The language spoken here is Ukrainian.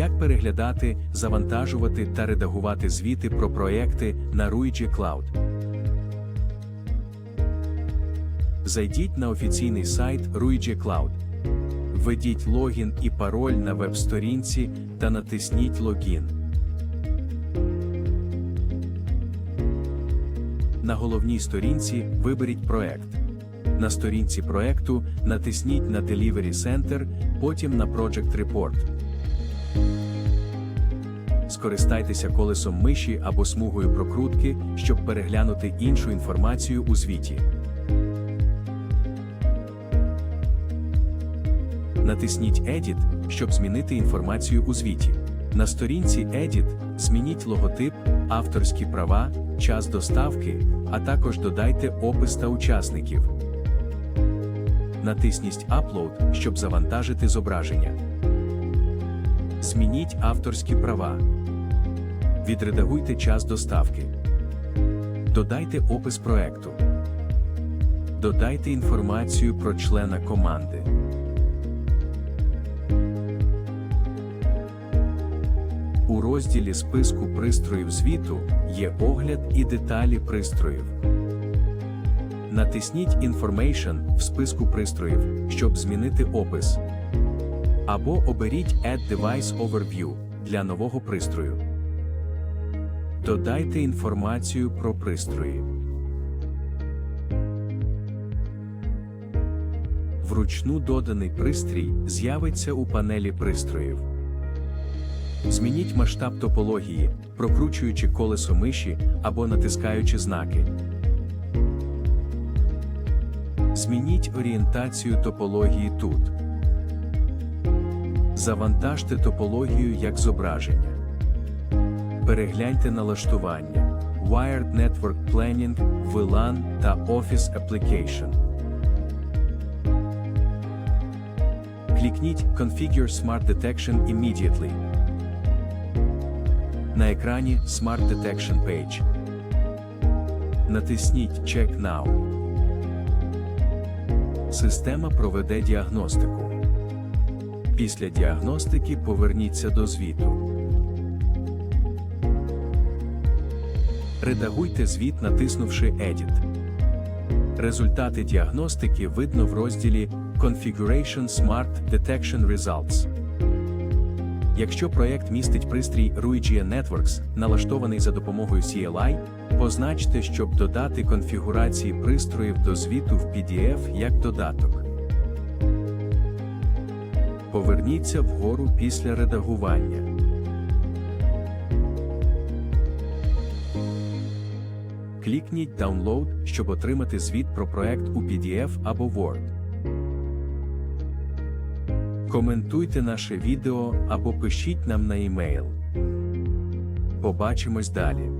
Як переглядати, завантажувати та редагувати звіти про проекти на Ruigi Cloud. Зайдіть на офіційний сайт Ruigi Cloud. Введіть логін і пароль на веб-сторінці та натисніть Логін. На головній сторінці виберіть проект. На сторінці проекту натисніть на Delivery Center, потім на Project Report. Скористайтеся колесом миші або смугою прокрутки, щоб переглянути іншу інформацію у звіті. Натисніть Edit, щоб змінити інформацію у звіті. На сторінці Edit змініть логотип, авторські права, час доставки, а також додайте опис та учасників. Натисніть Upload, щоб завантажити зображення. Змініть авторські права. Відредагуйте час доставки. Додайте опис проекту. Додайте інформацію про члена команди. У розділі списку пристроїв звіту є огляд і деталі пристроїв. Натисніть Information в списку пристроїв, щоб змінити опис. Або оберіть Add Device Overview для нового пристрою. Додайте інформацію про пристрої. Вручну доданий пристрій з'явиться у панелі пристроїв. Змініть масштаб топології, прокручуючи колесо миші або натискаючи знаки. Змініть орієнтацію топології тут. Завантажте топологію як зображення. Перегляньте налаштування Wired Network Planning, VLAN та Office Application. Клікніть Configure Smart Detection Immediately. На екрані Smart Detection Page. Натисніть Check Now. Система проведе діагностику. Після діагностики поверніться до звіту. Редагуйте звіт, натиснувши Edit. Результати діагностики видно в розділі Configuration Smart Detection Results. Якщо проєкт містить пристрій Ruigia Networks, налаштований за допомогою CLI, позначте, щоб додати конфігурації пристроїв до звіту в PDF як додаток. Поверніться вгору після редагування. Клікніть Download, щоб отримати звіт про проект у PDF або Word. Коментуйте наше відео або пишіть нам на e-mail. Побачимось далі.